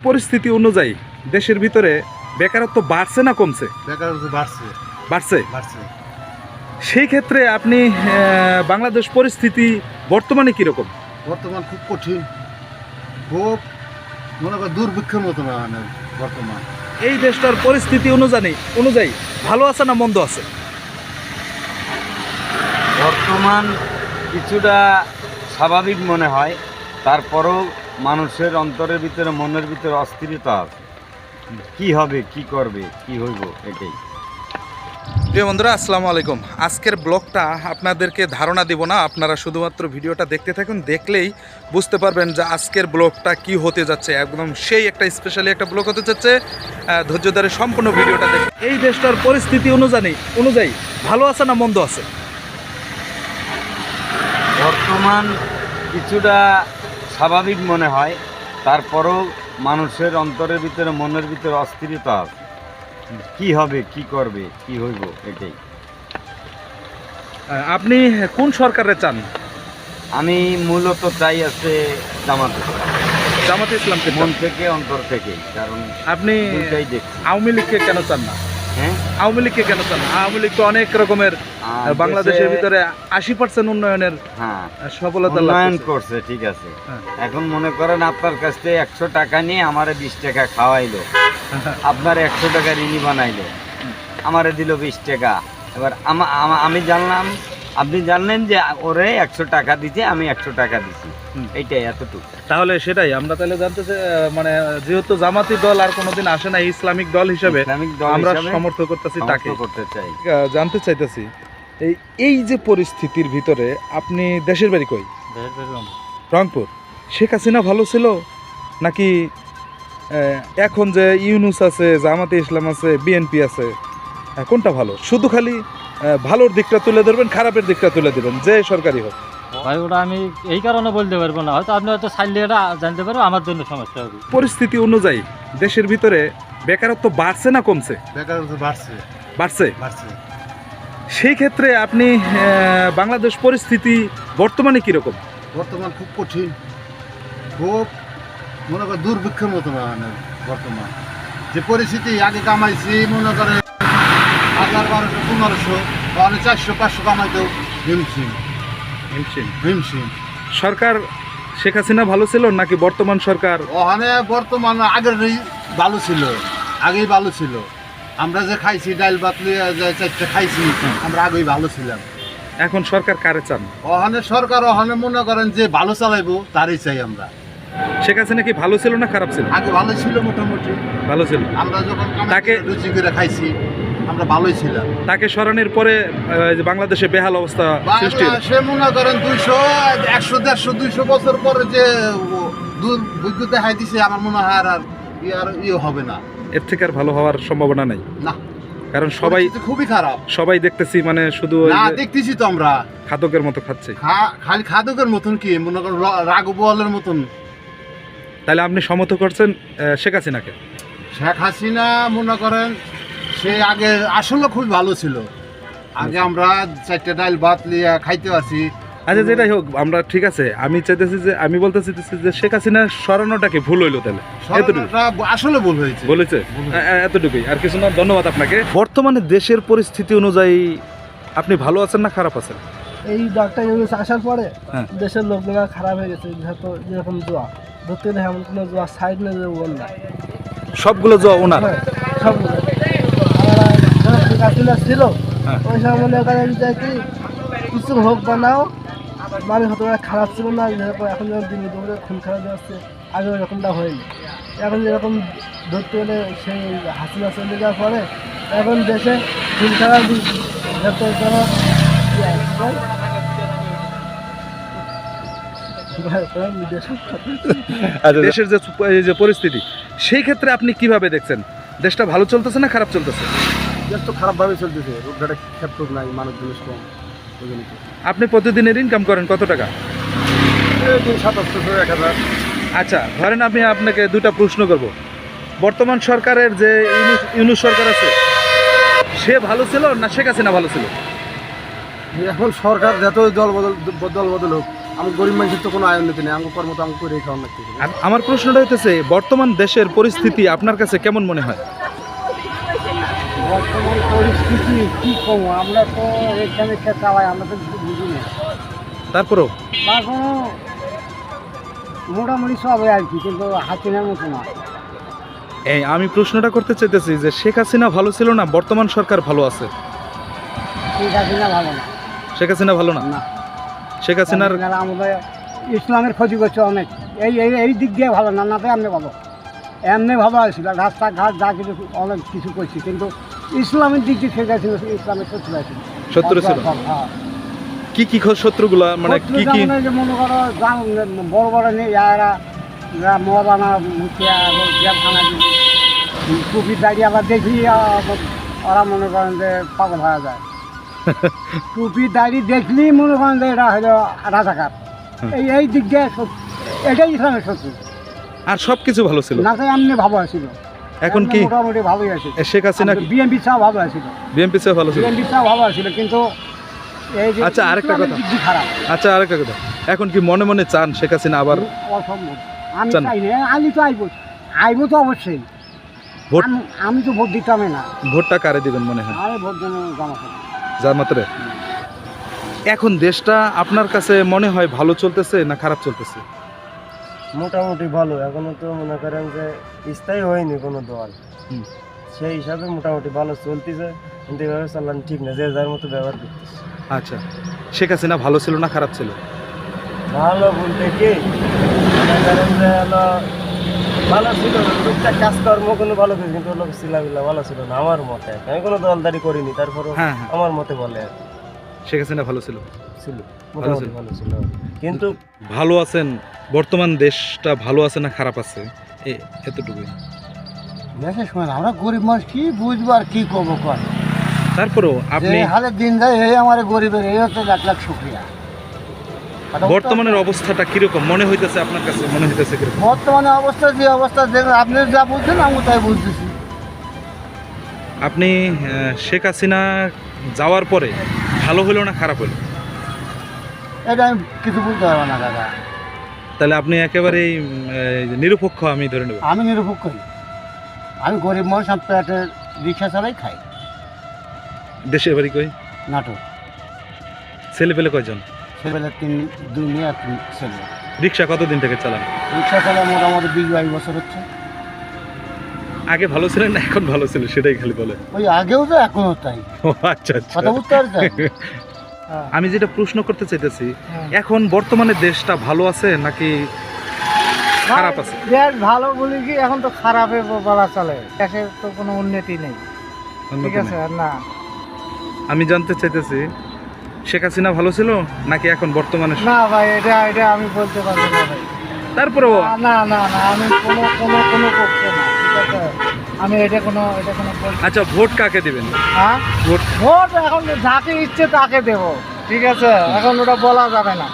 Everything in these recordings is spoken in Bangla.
পরিস্থিতি অনুযায়ী দেশের ভিতরে বেকারত্ব বাড়ছে না কমছে? বেকারত্ব বাড়ছে। বাড়ছে? বাড়ছে। সেই ক্ষেত্রে আপনি বাংলাদেশ পরিস্থিতি বর্তমানে কীরকম? বর্তমান খুব কঠিন। খুব মনে কর দুর্ভিক্ষের মতো না মানে বর্তমান। এই দেশটার পরিস্থিতি অনুযায়ী অনুযায়ী ভালো আছে না মন্দ আছে? বর্তমান কিছুটা স্বাভাবিক মনে হয় তারপরেও মানুষের অন্তরের ভিতরে মনের ভিতরে অস্থিরতা আছে। কি হবে কি করবে কি হইব এটাই। প্রিয় বন্ধুরা আসসালামু আলাইকুম। আজকের ব্লগটা আপনাদেরকে ধারণা দেব না আপনারা শুধুমাত্র ভিডিওটা দেখতে থাকুন দেখলেই বুঝতে পারবেন যে আজকের ব্লগটা কি হতে যাচ্ছে। একদম সেই একটা স্পেশালি একটা ব্লগ হতে যাচ্ছে। ধৈর্য ধরে সম্পূর্ণ ভিডিওটা দেখ এই দেশটার পরিস্থিতি অনুযায়ী অনুযায়ী ভালো আছে না মন্দ আছে? বর্তমান কিছুটা স্বাভাবিক মনে হয় তারপরেও মানুষের অন্তরের ভিতরে মনের ভিতরে অস্থিরতা আছে। কি হবে কি করবে কি হইব এটাই। আপনি কোন সরকারে চান? আমি মূলত চাই আছে জামাত ইসলাম। জামাতে ইসলামকে মন থেকে অন্তর থেকেই কারণ আপনি আওয়ামী লীগকে কেন চান না? হ্যাঁ? আওয়ামী লীগকে কেন চান? আওয়ামী লীগ তো অনেক রকমের বাংলাদেশের ভিতরে আশি পার্সেন্ট উন্নয়নের হ্যাঁ সফলতা উন্নয়ন করছে। ঠিক আছে। হ্যাঁ। এখন মনে করেন আপনার কাছ থেকে একশো টাকা নিয়ে আমারে বিশ টাকা খাওয়াইলো। আপনার একশো টাকা ঋণী বানাইলো। আমারে দিল বিশ টাকা। এবার আমি জানলাম আপনি জানলেন যে ওরে একশো টাকা দিতে আমি একশো টাকা দিছি। এইটাই এতটুকু। তাহলে সেটাই আমরা তাহলে জানতে মানে যেহেতু জামাতি দল আর কোনোদিন আসে না ইসলামিক দল হিসেবে আমরা সমর্থন করতেছি তাকে। করতে চাই। জানতে চাইতেছি এই এই যে পরিস্থিতির ভিতরে আপনি দেশের বাড়ি কই? রংপুর। শেখ হাসিনা ভালো ছিল? নাকি আহ, এখন যে ইউনুস আছে জামাতে ইসলাম আছে বিএনপি আছে কোনটা ভালো? শুধু খালি ভালোর দিকটা তুলে ধরবেন খারাপের দিকটা তুলে দেবেন যে সরকারি হোক। ভাই ওটা আমি এই কারণে বলতে পারব না। হয়তো আপনি হয়তো চাইলে এটা জানতে পারব আমার জন্য সমস্যা হবে। পরিস্থিতি অনুযায়ী দেশের ভিতরে বেকারত্ব বাড়ছে না কমছে? বেকারত্ব বাড়ছে। বাড়ছে? বাড়ছে। সেই ক্ষেত্রে আপনি বাংলাদেশ পরিস্থিতি বর্তমানে কীরকম? বর্তমান খুব কঠিন। খুব মনে কর দুর্ভিক্ষের মতো মানে বর্তমান। যে পরিস্থিতি আগে কামাইছি মনে করে হাজার বারোশো পনেরোশো তাহলে চারশো পাঁচশো কামাইতেও হিমশিম। হিমশিম। সরকার শেখ হাসিনা ভালো ছিল নাকি বর্তমান সরকার? ওখানে বর্তমান আগের ভালো ছিল আগেই ভালো ছিল। আমরা যে খাইছি ডাল বাতলি চারটে খাইছি আমরা আগেই ভালো ছিলাম। এখন সরকার কারে চান? ওখানে সরকার ওখানে মনে করেন যে ভালো চালাইবো তারই চাই আমরা। শেখ হাসিনা কি ভালো ছিল না খারাপ ছিল? আগে ভালো ছিল মোটামুটি। ভালো ছিল। আমরা যখন তাকে- রুচি করে খাইছি আমরা ভালোই ছিলাম। তাকে সরানোর পরে যে বাংলাদেশে বেহাল অবস্থা সৃষ্টি। সে মনে করেন দুইশো একশো দেড়শো দুইশো বছর পরে যে দুর্ভিজ্ঞ দেখাই দিছে আমার মনে হয় আর আর ইয়ে হবে না। এর থেকে আর ভালো হওয়ার সম্ভাবনা নাই। না। কারণ সবাই খুবই খারাপ। সবাই দেখতেছি মানে শুধু না দেখতেছি তো আমরা। খাদকের মতো খাচ্ছে। খালি খাদকের মতন কি? মনে করেন র- রাঘব মতন। তাহলে আপনি সমর্থন করছেন শেখ হাসিনাকে? শেখ হাসিনা মনে করেন সে আগে আসলে খুব ভালো ছিল। আগে আমরা চারটে ডাল ভাত লিয়া খাইতে পারছি আচ্ছা যেটাই হোক আমরা ঠিক আছে। আমি চাইতেছি যে আমি বলতে চাইতেছি যে শেখ হাসিনা সরানোটাকে ভুল হইল তাহলে। আসলে ভুল হয়েছে। বলেছে? এতটুকুই। আর কিছু না ধন্যবাদ আপনাকে। বর্তমানে দেশের পরিস্থিতি অনুযায়ী আপনি ভালো আছেন না খারাপ আছেন? এই ডাক্তার ইউনুস আসার পরে হ্যাঁ। দেশের লোকগুলো খারাপ হয়ে গেছে। যেহেতু যেরকম জোয়া। ধরতে গেলে এমন কোনো জোয়া সাইড না যে বন্যা সবগুলো যে ওনার? হ্যাঁ সবগুলো। হাসিনা ছিল হ্যাঁ। ওই সময় মনে করেন যে কি কিছু হোক বানাও মানে হতে পারে খারাপ ছিল না এখন যেমন দিন দুপুরে খুন খারাপ যাচ্ছে আগে ওরকমটা হয়নি। এখন যেরকম ধরতে গেলে সেই হাসিনা চলে যাওয়ার পরে এখন দেশে খুন খারাপ ইয়ে আচ্ছা, দেশের যে যে পরিস্থিতি সেই ক্ষেত্রে আপনি কীভাবে দেখছেন? দেশটা ভালো চলতেছে না খারাপ চলতেছে? দেশ তো খারাপভাবে চলতেছে রোডঘাটে ক্ষেত্র নাই মানুষ জিনিস কম ওই জন্য আপনি প্রতিদিনের ইনকাম করেন কত টাকা? সাতাশশো এক হাজার। আচ্ছা ধরেন আমি আপনাকে দুটা প্রশ্ন করব। বর্তমান সরকারের যে ইউনুস ইউনুস সরকার আছে সে ভালো ছিল না শেখ হাসিনা ভালো ছিল? এখন সরকার যত দল বদল দল বদল হোক আমি গরিব মানুষের তো কোনো আয় উন্নতি নেই আমার কর্ম তো আমি করে লাগতেছে আমার প্রশ্নটা হইতেছে বর্তমান দেশের পরিস্থিতি আপনার কাছে কেমন মনে হয়? বর্তমান পরিস্থিতি কি কম? আমরা তো এখানে চালাই আমরা তো কিছু বুঝি না। তারপরেও? তারপরে মোটামুটি সব আর কি কিন্তু হাসিনার মতো না। এই আমি প্রশ্নটা করতে চাইতেছি যে শেখ হাসিনা ভালো ছিল না? বর্তমান সরকার ভালো আছে? শেখ হাসিনা ভালো না। শেখ হাসিনা ভালো না? না। শেখ হাসিনার আমাদের ইসলামের ক্ষতি করছে অনেক। এই এই দিক দিয়ে ভালো না নাতে এমনি ভালো। এমনি ভালো আছিল রাস্তাঘাট যা কিছু অনেক কিছু করছি কিন্তু ইসলামের দিক দিয়ে হাসিনা ইসলামের শত্রু আছে। শত্রু ছিল? হ্যাঁ। কি কি খ- শত্রুগুলা মানে কি কি? মনে করো বড় বড় নেই যারা যারা মৌলানা মুখিয়া জেলখানা টুপি দাঁড়িয়ে আবার দেখি ওরা মনে করেন যে পাগল হয়ে যায়। টুপি দাঁড়িয়ে দেখলেই মনে করেন যে এটা হলো রাজাকার। এই এই দিক দিয়ে এটাই ইসলামের শত্রু। আর সব কিছু ভালো ছিল? না এমনি ভালো আছিল। এখন কি? মোটামুটি ভালোই আছে শেখ হাসিনা বিএনপি চাও ভালো আছিল। বিএনপি চেয়ে ভালো ছিল? বিএনপি চাও ভালো আছিল কিন্তু এই যে আচ্ছা, আরেকটা কথা। আচ্ছা আরেকটা কথা। এখন কি মনে মনে চান শেখ হাসিনা আবার? অসম্ভব। আমি চাই না আমি তো আইব। আইব তো অবশ্যই। ভোট আমি- তো ভোট দিতামই না। ভোটটা কারে দিবেন মনে হয়? আমি ভোট দেবো জামা খাব। যার মাত্রে? এখন দেশটা আপনার কাছে মনে হয় ভালো চলতেছে না খারাপ চলতেছে? মোটামুটি ভালো। এখনও তো মনে করেন যে স্থায়ী হয়নি কোনো দল। সেই হিসাবে মোটামুটি ভালো চলতেছে। কিন্তু এভাবে চালান ঠিক না যে যার মতো ব্যবহার করতেছে। আচ্ছা। শেখ হাসিনা ভালো ছিল না খারাপ ছিল? ভালো বলতে কি? মনে করেন যে হলো ভালো ছিল টুকটাক কাজকর্ম কোনো ভালো ছিল কিন্তু লোক ছিলাবিলা ভালো ছিল না আমার মতে। আমি কোনো দলদারি করিনি তারপরও হ্যাঁ হ্যাঁ। আমার মতে বলে আর কি। শেখ হাসিনা ভালো ছিল? ছিল। কিন্তু ভালো আছেন? বর্তমান দেশটা ভালো আছে না খারাপ আছে? এ- এতটুকুই। দেশের সময় আমরা গরিব মানুষ কি বুঝব আর কি করব কর তারপরেও আপনি হালে দিন যায় এই আমার গরিবের এই হচ্ছে লাখ লাখ শুক্রিয়া। বর্তমানের অবস্থাটা কীরকম? মনে হইতেছে আপনার কাছে মনে হইতেছে কীরকম? বর্তমানে অবস্থা যে অবস্থা দেখেন আপনি যা বলছেন আমি তাই বুঝতেছি। আপনি শেখ হাসিনা যাওয়ার পরে ভালো হলো না খারাপ হলো এটা আমি কিছু বুঝতে পারব না দাদা। তাহলে আপনি একেবারেই নিরপেক্ষ আমি ধরে নেব। আমি নিরপেক্ষ আমি গরিব মানুষ আমি পেটের রিক্সা চালাই খাই। দেশের বাড়ি কই? নাটক ছেলে পেলে কয়জন? ছেলেবেলা তিন দুই মেয়ে আর তিন ছেলে। রিক্সা কতদিন থেকে চালান? রিক্সা চালা মোটামুটি বিশ বাইশ বছর হচ্ছে। আগে ভালো ছিলেন না এখন ভালো ছিল সেটাই খালি বলে ওই আগেও তো এখনও তাই। ও আচ্ছা আচ্ছা। কথা বুঝতে পারছেন? আমি যেটা প্রশ্ন করতে চাইতেছি হ্যাঁ। এখন বর্তমানে দেশটা ভালো আছে নাকি খারাপ আছে? দেশ ভালো বলি কি এখন তো খারাপে বলা চলে। দেশের তো কোনো উন্নতি নেই। ঠিক আছে না। আমি জানতে চাইতেছি শেখ হাসিনা ভালো ছিল নাকি এখন বর্তমানে? না ভাই এটা এটা আমি বলতে পারব না ভাই। তারপরেও না না না আমি কোনো কোনো কোনো পক্ষে না। আমি এটা কোনো এটা কোনো আচ্ছা ভোট কাকে দিবেন? হ্যাঁ? ভোট। ভোট এখন যাকে ইচ্ছে তাকে দেব ঠিক আছে? এখন ওটা বলা যাবে না।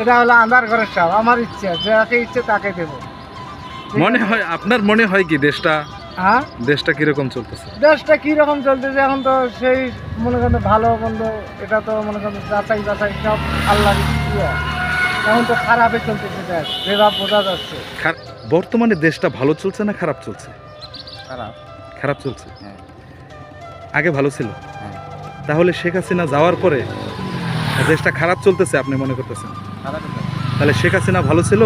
এটা হলো আন্ধার ঘরের সব আমার ইচ্ছে যাকে ইচ্ছে তাকে দেব। মনে হয় আপনার মনে হয় কি দেশটা? হ্যাঁ? দেশটা কীরকম চলতেছে? দেশটা কীরকম চলতেছে এখন তো সেই মনে করেন ভালো মন্দ এটা তো মনে করেন যাচাই বাছাই সব আল্লাহ এখন তো খারাপে চলতেছে দেশ বোঝা যাচ্ছে। বর্তমানে দেশটা ভালো চলছে না খারাপ চলছে? খারাপ। খারাপ চলছে। হ্যাঁ। আগে ভালো ছিল। হ্যাঁ। তাহলে শেখ হাসিনা যাওয়ার পরে দেশটা খারাপ চলতেছে আপনি মনে করতেছেন? তাহলে শেখ হাসিনা ভালো ছিল?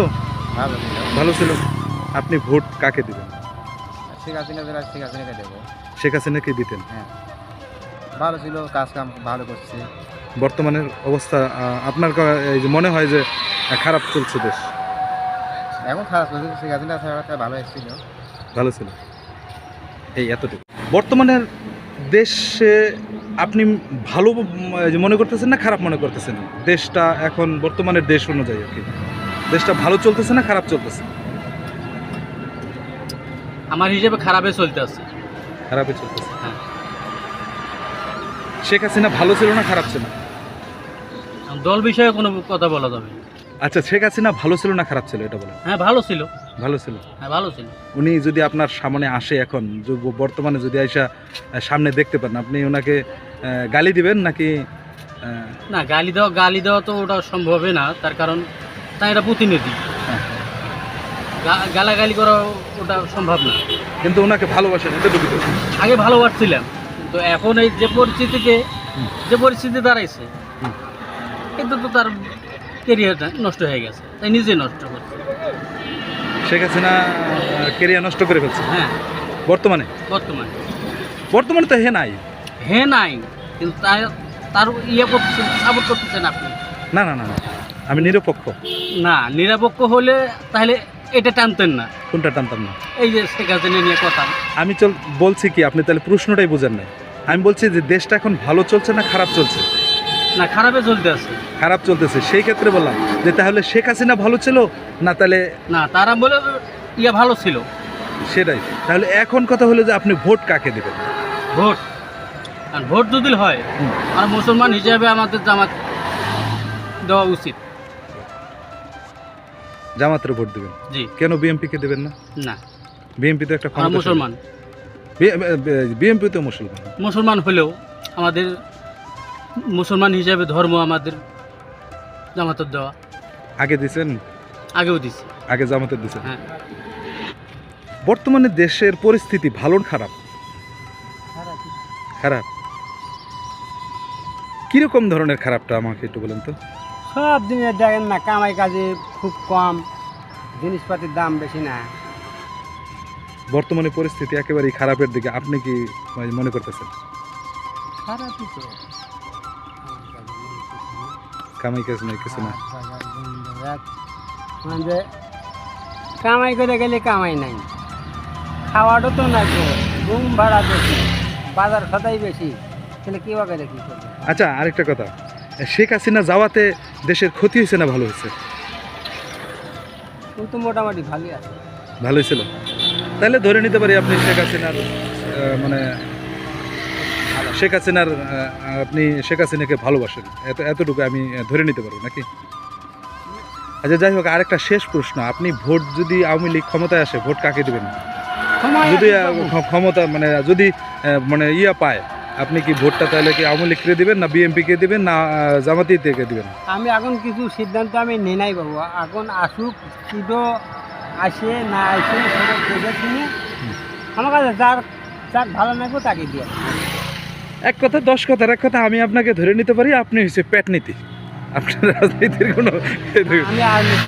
ভালো ছিল। আপনি ভোট কাকে দিবেন? শেখ হাসিনা শেখ হাসিনাকে দেবো। শেখ হাসিনাকে দিতেন। ভালো ছিল কাজ কাম ভালো করছে। বর্তমানের অবস্থা আপনার এই যে মনে হয় যে খারাপ চলছে দেশ? এখন খারাপ করছে শেখ হাসিনা ভালো এসেছিল ভালো ছিল। এই এতটুকু। বর্তমানের দেশে আপনি ভালো মনে করতেছেন না খারাপ মনে করতেছেন? দেশটা এখন বর্তমানের দেশ অনুযায়ী আর কি। দেশটা ভালো চলতেছে না খারাপ চলতেছে? আমার হিসেবে খারাপে চলতে আছে। খারাপই চলতেছে? হ্যাঁ। শেখ হাসিনা ভালো ছিল না খারাপ ছিল দল বিষয়ে কোনো কথা বলা যাবে না। আচ্ছা শেখ হাসিনা ভালো ছিল না খারাপ ছিল এটা বলেন? হ্যাঁ ভালো ছিল। ভালো ছিল? হ্যাঁ ভালো ছিল। উনি যদি আপনার সামনে আসে এখন বর্তমানে যদি আইসা সামনে দেখতে পান আপনি ওনাকে গালি দিবেন নাকি না গালি দেওয়া গালি দেওয়া তো ওটা সম্ভবই না তার কারণ তাই এটা প্রতিনিধি। গা- গালাগালি করা ওটা সম্ভব না। কিন্তু ওনাকে ভালোবাসেন। আগে ভালোবাসছিলাম তো এখন এই যে পরিস্থিতিতে যে পরিস্থিতি দাঁড়াইছে কিন্তু তো তার কেরিয়ারটা নষ্ট হয়ে গেছে। তাই নিজে নষ্ট করছে। শেখ হাসিনা কেরিয়ার নষ্ট করে ফেলছে? হ্যাঁ। বর্তমানে? বর্তমানে। বর্তমানে তো হে নাই। হ্যাঁ নাই কিন্তু তার তার ইয়ে করতেছেন সাপোর্ট করতেছেন আপনি। না না না না। আমি নিরপেক্ষ। না নিরপেক্ষ হলে তাহলে এটা টানতেন না। কোনটা টানতাম না? এই যে শেখ হাসিনা নিয়ে কথা। আমি চল বলছি কি আপনি তাহলে প্রশ্নটাই বুঝেন নাই। আমি বলছি যে দেশটা এখন ভালো চলছে না খারাপ চলছে? না খারাপে চলতে আছে। খারাপ চলতেছে। সেই ক্ষেত্রে বললাম যে তাহলে শেখ হাসিনা ভালো ছিল না তাহলে না তারা বলে ইয়ে ভালো ছিল। সেটাই। তাহলে এখন কথা হলো যে আপনি ভোট কাকে দেবেন? ভোট। আর ভোট যদি হয় আর মুসলমান হিসাবে আমাদের জামাত দেওয়া উচিত। জামাতের ভোট দেবেন? জি। কেন বিএমপিকে দেবেন না? না। বিএমপি তো একটা মুসলমান। বিএমপি তো মুসলমান। মুসলমান হলেও আমাদের মুসলমান হিসাবে ধর্ম আমাদের জামাতের দেওয়া। আগে দিছেন? আগেও দিছি। আগে জামাতের দিছেন? হ্যাঁ। বর্তমানে দেশের পরিস্থিতি ভালো না খারাপ? খারাপ। কীরকম ধরনের খারাপটা আমাকে একটু বলেন তো? সব দিনে দেখেন না কামাই কাজে খুব কম জিনিসপাতির দাম বেশি না। বর্তমানে পরিস্থিতি একেবারেই খারাপের দিকে আপনি কি মানে মনে করতেছেন? খারাপই তো। কামাই কাজ নাই কিছু না মানে কামাই করে গেলে কামাই নাই। খাওয়াটা তো তো রুম ভাড়া বেশি বাজার সদাই বেশি তাহলে কি করে কি করবে? আচ্ছা আরেকটা কথা শেখ হাসিনা যাওয়াতে দেশের ক্ষতি হয়েছে না ভালো হয়েছে? কিন্তু মোটামুটি ভালোই আছে। ভালোই ছিল। তাহলে ধরে নিতে পারি আপনি শেখ হাসিনার মানে শেখ হাসিনার আপনি শেখ হাসিনাকে ভালোবাসেন। এত এতটুকু আমি ধরে নিতে পারব নাকি? আচ্ছা যাই হোক আরেকটা শেষ প্রশ্ন। আপনি ভোট যদি আওয়ামী লীগ ক্ষমতায় আসে ভোট কাকে দেবেন? যদি ক্ষমতা মানে যদি মানে ইয়া পায় আপনি কি ভোটটা তাহলে কি আওয়ামী লীগকে দেবেন না বিএনপিকে দিবেন না জামাতি থেকে দিবেন? আমি এখন কিছু সিদ্ধান্ত আমি নেই নাই বাবু। এখন আসুক শুধু আসে না আসে সেটা দেখে আমার কাছে যার যার ভালো লাগবে তাকে দিয়ে এক কথা, দশ কথার এক কথা, আমি আপনাকে ধরে নিতে পারি, আপনি হচ্ছে পেট নীতি আপনার রাজনীতির কোনো